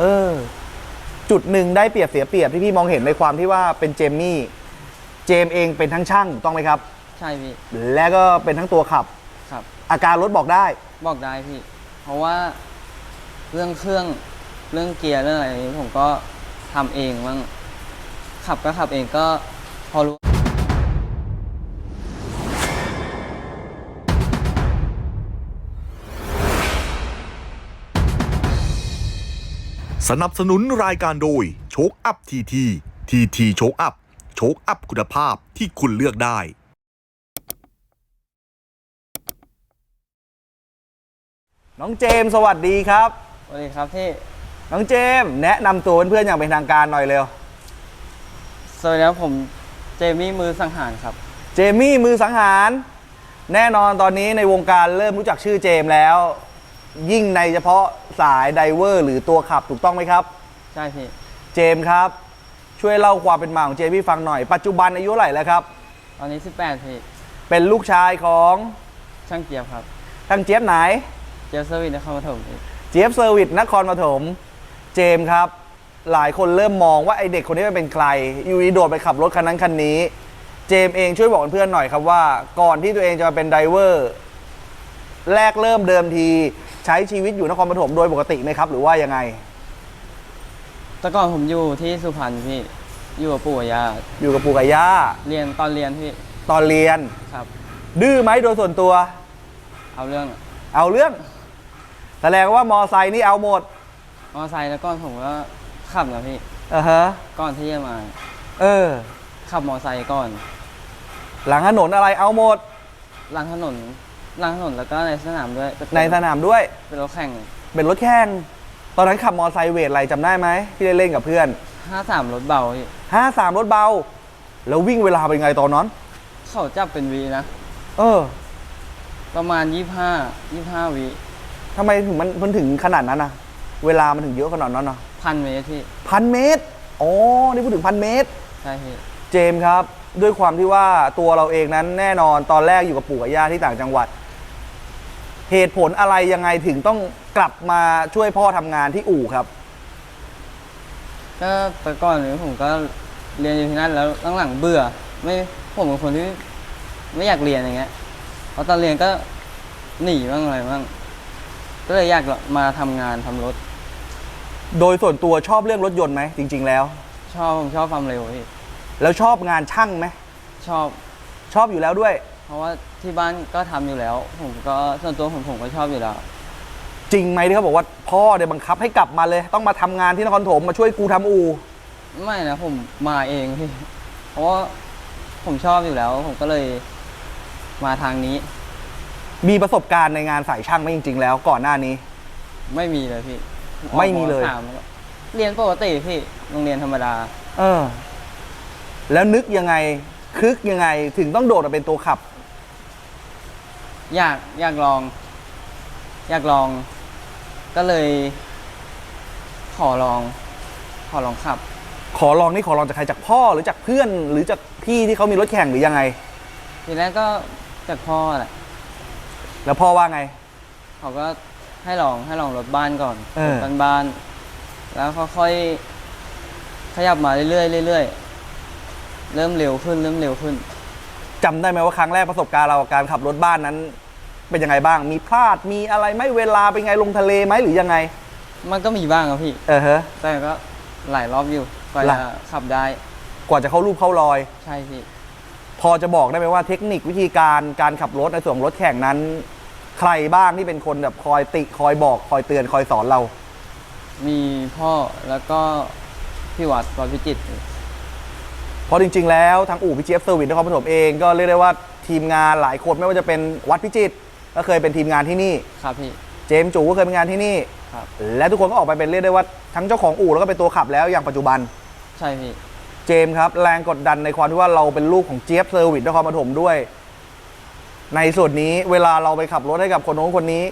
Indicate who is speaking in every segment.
Speaker 1: เออ จุดหนึ่งได้เปรียบเสียเปรียบที่พี่มองเห็นในความที่ว่าเป็นเจมมี่ เจมเองเป็นทั้งช่างถูกต้องไหมครับ
Speaker 2: ใช่พี่
Speaker 1: และก็เป็นทั้งตัวขับ
Speaker 2: ครับ
Speaker 1: อาการรถบอกได้
Speaker 2: บอกได้พี่ เพราะว่าเรื่องเครื่องเรื่องเกียร์เรื่องอะไรนี้ผมก็ทำเองบ้างขับก็ขับเองก็พอรู้
Speaker 3: สนับสนุนรายการโดยโชคอัพทีทีทีทีโชคอัพโชคอัพคุณภาพที่คุณเลือกได้
Speaker 1: น้องเจมส์สวัสดีครับ
Speaker 2: สวัสดีครับพี่
Speaker 1: น้องเจมส์แนะนำตัวเพื่อนๆอย่างเป็นทางการหน่อยเร็ว
Speaker 2: สวัสดีครับผมเจมี่มือสังหารครับ
Speaker 1: เจมี่มือสังหาร แน่นอนตอนนี้ในวงการเริ่มรู้จักชื่อเจมส์แล้ว ยิ่งในเฉพาะสายไดเวอร์ หรือตัวขับถูกต้องไหมครับ
Speaker 2: ใช่พี่
Speaker 1: เจมส์ครับ ช่วยเล่าความเป็นมาของเจมส์ให้ฟังหน่อย ปัจจุบันอายุเท่าไหร่แล้วครับ
Speaker 2: ตอนนี้ 18พี่
Speaker 1: เป็นลูกชายของ
Speaker 2: ช่างเกียร์ครับ
Speaker 1: ทางเจี๊ยบไหน
Speaker 2: เกียร์เซอร์วิสนครปฐมพี่
Speaker 1: เจี๊ยบเซอร์วิสนครปฐมเจมส์ครับ หลายคนเริ่มมองว่าไอเด็กคนนี้มันเป็นใคร อยู่ดีโดดไปขับรถคันนั้นคันนี้ เจมส์เองช่วยบอกเพื่อนๆหน่อยครับว่า ก่อนที่ตัวเองจะมาเป็นไดเวอร์ แรกเริ่มเดิมที ใช้ชีวิตอยู่นครปฐมโดยปกติไหมครับ หรือว่ายังไง
Speaker 2: แต่ก่อนผมอยู่ที่สุพรรณพี่ อยู่กับปู่กับย่า
Speaker 1: อยู่กับปู่กับย่า
Speaker 2: เรียนตอนเรียนพี่
Speaker 1: ตอนเรียน
Speaker 2: ครับ
Speaker 1: ดื้อไหมโดยส่วนตัว
Speaker 2: เอาเรื่อง
Speaker 1: เอาเรื่องแสดงว่ามอไซค์นี่เอาหมด
Speaker 2: มอไซค์แล้วก่อนผมก็ขับนะพี่
Speaker 1: อ่าฮะ
Speaker 2: ก่อนที่จะมา
Speaker 1: เออ
Speaker 2: ขับมอไซค์ก่อน
Speaker 1: หลังถนนอะไรเอาหมด
Speaker 2: หลังถนน หลังถนนแล้วก็ในสนามด้วยเป็น
Speaker 1: ในสนามด้วย
Speaker 2: เป็นรถแข่ง
Speaker 1: เป็นรถแข่ง ตอนนั้นขับมอไซค์เวทอะไรจำได้ไหมที่ได้เล่นกับเพื่อน
Speaker 2: ห้าสามรถเบาพี่
Speaker 1: ห้าสามรถเบา แล้ววิ่งเวลาเป็นไงตอนนั้น
Speaker 2: เขาจับเป็นวีนะ
Speaker 1: เออ
Speaker 2: ประมาณยี่ห้ายี่ห้าวิ
Speaker 1: ทำไมถึงมันมันถึงขนาดนั้นนะเวลามันถึงเยอะขนาดนั้นนะ
Speaker 2: พันเมตรพี่
Speaker 1: พันเมตรอ๋อนี่พูดถึงพันเมตร
Speaker 2: ใช่พี่
Speaker 1: เจมส์ครับ ด้วยความที่ว่าตัวเราเองนั้นแน่นอนตอนแรกอยู่กับปู่กับย่าที่ต่างจังหวัด เหตุผลอะไรยังไงถึงต้องกลับมาช่วยพ่อทำงานที่อู่ครับ
Speaker 2: ก็แต่ก่อนนี้ผมก็เรียนอยู่ที่นั่นแล้วหลังๆเบื่อ ไม่ผมเป็นคนที่ไม่อยากเรียนอย่างเงี้ยเพราะตอนเรียนก็หนีบ้างอะไรบ้างก็เลยอยากมาทำงานทำรถ
Speaker 1: โดยส่วนตัวชอบเรื่องรถยนต์ไหมจริง ๆ แล้ว
Speaker 2: ชอบผมชอบความเร็วพี่
Speaker 1: แล้วชอบงานช่างไหม
Speaker 2: ชอบ
Speaker 1: ชอบอยู่แล้วด้วย
Speaker 2: เพ ราะว่าที่บ้านก็ทำอยู่แล้ว ผมก็ส่วนตัวผมผมก็ชอบอยู่แล้ว
Speaker 1: จริงไหมที่เขาบอกว่าพ่อเนี่ยบังคับให้กลับมาเลย ต้องมาทำงานที่นครถมมาช่วยกูทำอู่
Speaker 2: ไม่นะผมมาเองพี่ เพราะว่าผมชอบอยู่แล้ว ผมก็เลยมาทางนี้
Speaker 1: มีประสบการณ์ในงานสายช่างไหมจริง ๆ แล้วก่อนหน้านี้
Speaker 2: ไม่มีเลยพี่
Speaker 1: ไม่มีเลย
Speaker 2: ออกสามแล้วเรียนปกติพี่โรงเรียนธรรมดา
Speaker 1: เออ แล้วนึกยังไงคึกยังไงถึงต้องโดดมาเป็นตัวขับ
Speaker 2: อยากอยากลอง อยากลอง ก็เลย ขอลอง ขอลองขับ
Speaker 1: ขอลองนี่ขอลองจากใครจากพ่อหรือจากเพื่อนหรือจากพี่ที่เขามีรถแข่งหรือยังไง
Speaker 2: ทีแรกก็จากพ่อแหละ
Speaker 1: แล้วพ่อว่าไง
Speaker 2: เขาก็ให้ลองให้ลองรถบ้านก่อน
Speaker 1: เออ
Speaker 2: รถบ้านๆแล้วค่อยๆขยับมาเรื่อยๆเรื่อยๆเริ่มเร็วขึ้น เริ่มเร็วขึ้น
Speaker 1: จำได้ไหมว่าครั้งแรกประสบการณ์เรากับการขับรถบ้านนั้น เป็นยังไงบ้าง มีพลาดมีอะไรไหมเวลาเป็นไงลงทะเลไหมหรือยังไง
Speaker 2: มันก็มีบ้างครับพี่
Speaker 1: เออฮะ
Speaker 2: แต่ก็หลายรอบอยู่กว่า
Speaker 1: หลา
Speaker 2: จะ
Speaker 1: ย
Speaker 2: ขับได้
Speaker 1: กว่าจะเข้ารูปเข้ารอย
Speaker 2: ใช่พี่
Speaker 1: พอจะบอกได้ไหมว่าเทคนิควิธีการการขับรถในส่วนของรถแข่งนั้น ใครบ้างที่เป็นคนแบบคอยติคอยบอกคอยเตือนคอยสอนเรา
Speaker 2: มีพ่อแล้วก็พี่วัดวัดพิจิตร
Speaker 1: เพราะจริง ๆ แล้วทางอู่พิจิตรเซอร์วิสนครปฐมเองก็เรียกได้ว่าทีมงานหลายคนไม่ว่าจะเป็นวัดพิจิตรก็เคยเป็นทีมงานที่นี่
Speaker 2: ครับพี่
Speaker 1: เจมส์จูก็เคยเป็นงานที่นี่
Speaker 2: ครับ
Speaker 1: และทุกคนก็ออกไปเป็นเรียกได้ว่าทั้งเจ้าของอู่แล้วก็เป็นตัวขับแล้วอย่างปัจจุบัน
Speaker 2: ใช่พี่
Speaker 1: เจมส์ครับ แรงกดดันในความที่ว่าเราเป็นลูกของเจี๊ยบเซอร์วิสนครปฐมด้วย ในส่วนนี้เวลาเราไปขับรถให้กับคนโน้นคนนี้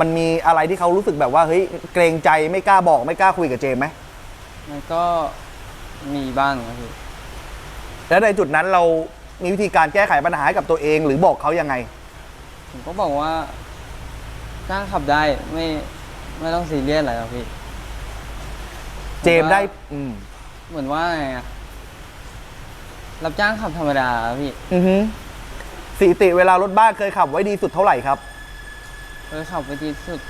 Speaker 1: มันมีอะไรที่เขารู้สึกแบบว่าเฮ้ยเกรงใจไม่กล้าบอกไม่กล้าคุยกับเจมส์ไหม
Speaker 2: มันก็มีบ้างครับพี่
Speaker 1: แล้วในจุดนั้นเรามีวิธีการแก้ไขปัญหาให้กับตัวเอง หรือบอกเขายังไง
Speaker 2: ผมก็บอกว่าจ้างขับได้ไม่ไม่ต้องซีเรียสอะไรหรอกพี่
Speaker 1: เจมส์ได้ อืม
Speaker 2: เหมือนว่าไงอะรับจ้างขับธรรมดาพี่
Speaker 1: อือฮึสถิติเวลารถบ้านเคยขับไว้ดีสุดเท่าไหร่ครับ
Speaker 2: เคยขับไปที่สุด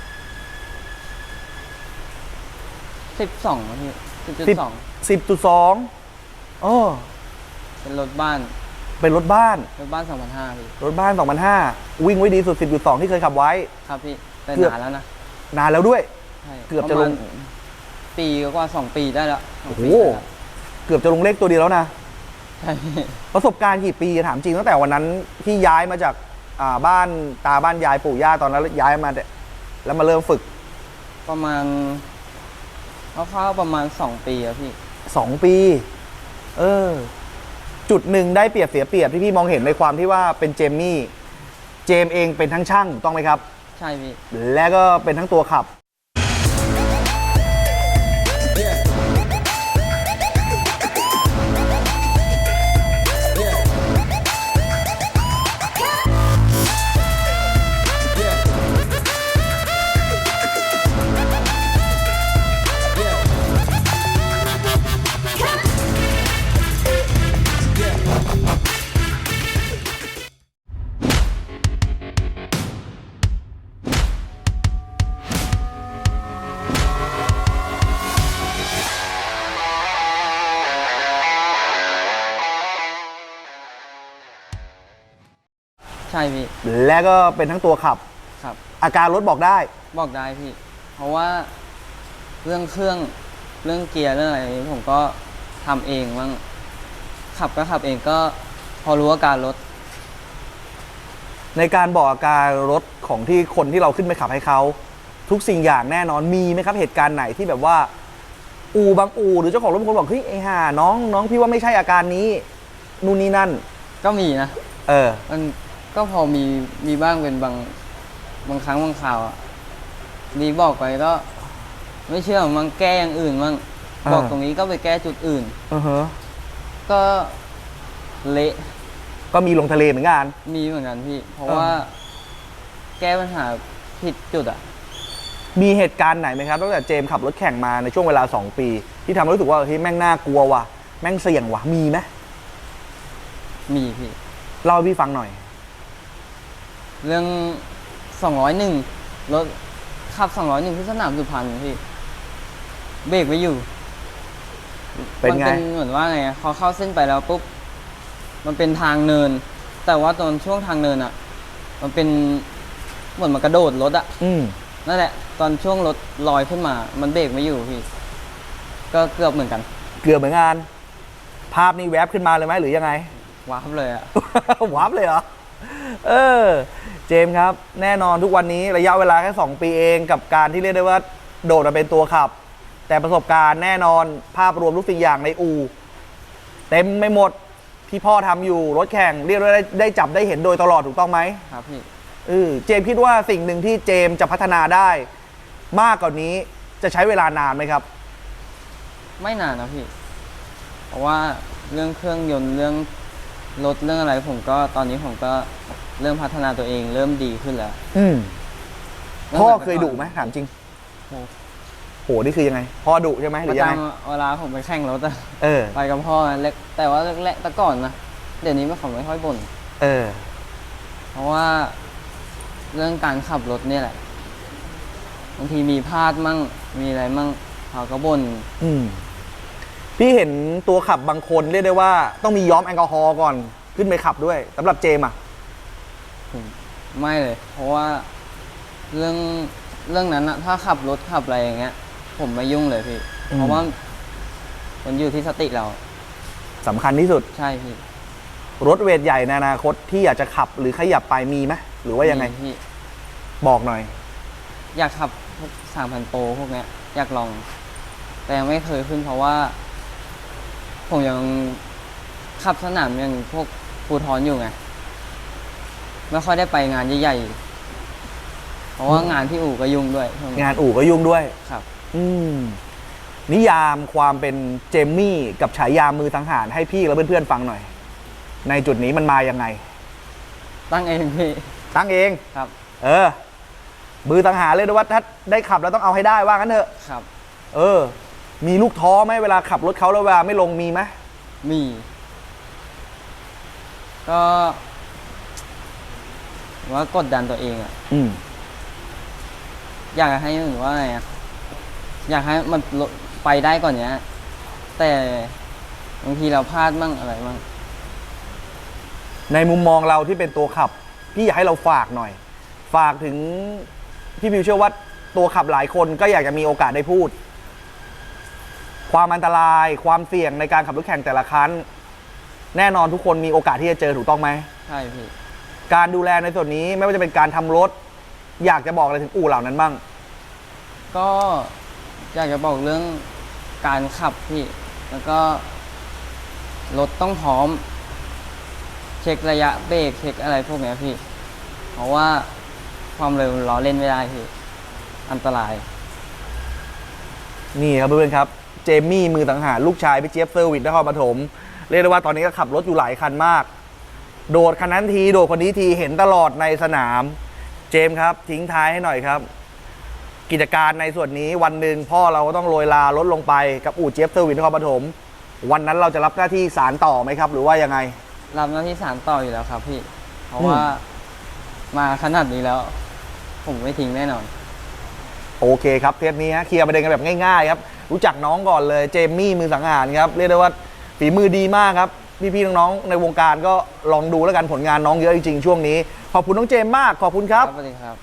Speaker 2: สิบสองพี่สิบจุดสอง
Speaker 1: สิบจุดสองอ๋อ
Speaker 2: เป็นรถบ้าน
Speaker 1: เป็นรถบ้าน
Speaker 2: รถบ้านสองพันห้าพี่
Speaker 1: รถบ้าน 2005 วิ่งไว้ดีสุด 10.2 ที่เคยขับไว้
Speaker 2: ครับพี่แต่
Speaker 1: เกือบ
Speaker 2: นานแล้วนะ
Speaker 1: นานแล้วด้วย
Speaker 2: ใช่
Speaker 1: เกือบจะลง
Speaker 2: ปรมาณปีกว่าสองปีได้แล้วสองปี
Speaker 1: โอ้โห
Speaker 2: ได้แล้ว
Speaker 1: เกือบจะลงเลขตัวเดียวแล้วนะ
Speaker 2: ใช่พี่
Speaker 1: ประสบการณ์กี่ปีถามจริงตั้งแต่วันนั้นที่ย้ายมาจากอ่าบ้านตาบ้านยายปู่ย่าตอนนั้นย้ายมาเนี่ยแล้วมาเริ่มฝึก
Speaker 2: ประมาณคร่าวๆประมาณสองปีอะพี่
Speaker 1: 2 ปี เออ จุดหนึ่งได้เปรียบเสียเปรียบที่พี่มองเห็นในความที่ว่าเป็นเจมมี่ เจมเองเป็นทั้งช่างถูกต้องไหมครับ
Speaker 2: ใช่พี่
Speaker 1: และก็เป็นทั้งตัวขับ
Speaker 2: ช่พี่
Speaker 1: และก็เป็นทั้งตัวขับ
Speaker 2: ครับ
Speaker 1: อาการรถบอกได้
Speaker 2: บอกได้พี่ เพราะว่าเรื่องเครื่องเรื่องเกียร์เรื่องอะไรนี้ผมก็ทำเองบ้างขับก็ขับเองก็พอรู้อาการรถ
Speaker 1: ในการบอกอาการรถของที่คนที่เราขึ้นไปขับให้เขาทุกสิ่งอย่างแน่นอนมีไหมครับ เหตุการณ์ไหนที่แบบว่า อูบางอูหรือเจ้าของรถบางคนบอกเฮ้ยไอ้ห่าน้องน้องพี่ว่าไม่ใช่อาการนี้นู่นนี่นั่น
Speaker 2: ก็มีนะ
Speaker 1: เออ
Speaker 2: มัน ก็พอมีมีบ้างเป็นบางบางครั้งบางข่าวอะดีบอกไปก็ ไม่เชื่อมันแก้อย่างอื่นมั่ง
Speaker 1: อ่า
Speaker 2: บอกตรงนี้ก็ไปแก้จุดอื่น
Speaker 1: อือฮะ
Speaker 2: ก็เละ
Speaker 1: ก็มีลงทะเลเหมือนกัน
Speaker 2: มีเหมือนกันพี่ เพราะ
Speaker 1: อ่า
Speaker 2: ว่าแก้ปัญหาผิดจุดอะ
Speaker 1: มีเหตุการณ์ไหนไหมครับตั้งแต่เจมส์ขับรถแข่งมาในช่วงเวลา 2 ปี ที่ทำให้รู้สึกว่าเฮ้ยแม่งน่ากลัวว่ะแม่งเสี่ยงว่ะมีไหม
Speaker 2: มีพี่
Speaker 1: เล่าให้พี่ฟังหน่อย
Speaker 2: เรื่องสองร้อยหนึ่งรถขับสองร้อยหนึ่งที่สนามสุพรรณพี่ เบรกไม่อยู่
Speaker 1: เป็นไง
Speaker 2: มัเป็นเหมือนว่าไงอะพอเข้าเส้นไปแล้วปุ๊บ มันเป็นทางเนิน แต่ว่าตอนช่วงทางเนินอะ มันเป็นเหมือนมันกระโดดรถอะ
Speaker 1: อืม
Speaker 2: นั่นแหละ ตอนช่วงรถลอยขึ้นมา มันเบรกไม่อยู่พี่ ก็เกือบเหมือนกัน
Speaker 1: เกือบเหมือนกันภาพนี้แวบขึ้นมาเลยไหมหรือยังไง
Speaker 2: ว้าบเลยอะ
Speaker 1: วับเลยเหรอ เออ เจมส์ครับ แน่นอนทุกวันนี้ระยะเวลาแค่ 2 ปีเองกับการที่เรียกได้ว่าโดดมาเป็นตัวขับ แต่ประสบการณ์แน่นอนภาพรวมทุกสิ่งอย่างในอูเต็มไม่หมดที่พ่อทำอยู่รถแข่งเรียกได้ว่าได้ได้จับได้เห็นโดยตลอดถูกต้องไหม
Speaker 2: ครับพี่
Speaker 1: เออเจมส์คิดว่าสิ่งหนึ่งที่เจมส์จะพัฒนาได้ มากกว่านี้จะใช้เวลานานไหมครับ
Speaker 2: ไม่นานนะพี่ เพราะว่าเรื่องเครื่องยนต์เรื่องรถเรื่องอะไรผมก็ตอนนี้ผมก็ เริ่มพัฒนาตัวเอง เริ่มดีขึ้นแล้ว
Speaker 1: อืม
Speaker 2: ริ่ม
Speaker 1: พ่อ
Speaker 2: จาก
Speaker 1: เคยดุไหมถามจริง
Speaker 2: โอ้
Speaker 1: โหนี่คือยังไง พ่อดุใช่ไหมห
Speaker 2: ป
Speaker 1: รื
Speaker 2: ระ
Speaker 1: อยังไง
Speaker 2: จำเวลาผมไปแข่งรถอะ
Speaker 1: เออ
Speaker 2: ไปกับพ่อเล็กแต่ว่าแรกๆแต่ก่อนนะเดี๋ยวนี้ไม่เขาไม่ค่อยบ่น
Speaker 1: เออ
Speaker 2: เพราะว่าเรื่องการขับรถเนี่ยแหละบางทีมีพลาดมั่งมีอะไรมั่งเขาก็บ่น
Speaker 1: อืม พี่เห็นตัวขับบางคนเรียกได้ว่า ต้องมีย้อมแอลกอฮอล์ก่อนขึ้นไปขับด้วยสำหรับเจมส์อะ
Speaker 2: ไม่เลย เพราะว่าเรื่องเรื่องนั้นอะถ้าขับรถขับอะไรอย่างเงี้ย ผมไม่ยุ่งเลยพี่
Speaker 1: อืม
Speaker 2: เพราะว่ามันอยู่ที่สติเรา
Speaker 1: สำคัญที่สุด
Speaker 2: ใช่พี่
Speaker 1: รถเวทใหญ่ในอนาคตที่อยากจะขับหรือขยับไปมีไหมหรือว่ายังไง
Speaker 2: มีพี่
Speaker 1: บอกหน่อย
Speaker 2: อยากขับพวกสามพันโปรพวกเนี้ย อยากลอง แต่ยังไม่เคยขึ้นเพราะว่า ผมยังขับสนามอย่างพวกภูทรอยู่ไง ไม่ค่อยได้ไปงานใหญ่ๆ เพราะว่างานที่อู่ก็ยุ่งด้วยช่วนี้
Speaker 1: งานอู่ก็ยุ่งด้วย
Speaker 2: ครับ
Speaker 1: อืม นิยามความเป็นเจมมี่กับฉายามือสังหารให้พี่และเพื่อนๆฟังหน่อย ในจุดนี้มันมายังไง
Speaker 2: ตั้งเองพี่
Speaker 1: ตั้งเอง
Speaker 2: ครับ
Speaker 1: เออ มือสังหารเลยนะว่าถ้าได้ขับแล้วต้องเอาให้ได้ว่างั้นเถอะ
Speaker 2: ครับ
Speaker 1: เออ มีลูกท้อไหมเวลาขับรถเขาแล้วเวลาไม่ลงมีไหม
Speaker 2: มี ก็ ว่ากดดันตัวเองอะ
Speaker 1: อืม
Speaker 2: อยากให้หรือว่าไงอะอยากให้มันลดไปได้ก่อนเนี้ย แต่บางทีเราพลาดมั่งอะไรมั่ง
Speaker 1: ในมุมมองเราที่เป็นตัวขับ พี่อยากให้เราฝากหน่อย ฝากถึงพี่พิวเชื่อว่าตัวขับหลายคนก็อยากจะมีโอกาสได้พูด ความอันตรายความเสี่ยงในการขับรถแข่งแต่ละครั้งแน่นอนทุกคนมีโอกาสที่จะเจอถูกต้องไหม
Speaker 2: ใช่พี่
Speaker 1: การดูแลในส่วนนี้ไม่ว่าจะเป็นการทำรถ อยากจะบอกอะไรถึงอู่เหล่านั้นบ้าง
Speaker 2: ก็อยากจะบอกเรื่องการขับพี่ แล้วก็รถต้องพร้อม เช็คระยะเบรกเช็คอะไรพวกเนี้ยพี่ เพราะว่าความเร็วล้อเล่นไม่ได้พี่ อันตราย
Speaker 1: นี่ครับเพื่อนๆครับ เจมี่มือสังหารลูกชายพี่เจี๊ยบเซอร์วิสนครปฐมเรียกได้ว่าตอนนี้ก็ขับรถอยู่หลายคันมาก โดดคันนั้นทีโดดคนนี้ทีเห็นตลอดในสนาม เจมส์ครับ ทิ้งท้ายให้หน่อยครับ กิจการในส่วนนี้วันหนึ่งพ่อเราก็ต้องโรยลาลดลงไปกับอู่เจี๊ยบเซอร์วิสนครปฐมวันนั้นเราจะรับหน้าที่สารต่อไหมครับ หรือว่ายังไง
Speaker 2: รับหน้าที่สารต่ออยู่แล้วครับพี่ เพราะ
Speaker 1: อืม
Speaker 2: ว่ามาขนาดนี้แล้ว ผมไม่ทิ้งแน่นอน
Speaker 1: โอเคครับเทปนี้ฮะเคลียร์ประเด็นกันแบบง่ายๆครับ รู้จักน้องก่อนเลยเจมี่มือสังหารครับ เรียกได้ว่าฝีมือดีมากครับ พี่ๆน้องๆในวงการก็ลองดูแล้วกันผลงานน้องเยอะจริงๆช่วงนี้ ขอบคุณน้องเจมส์มากขอบคุณครับ
Speaker 2: สวัสดีครับ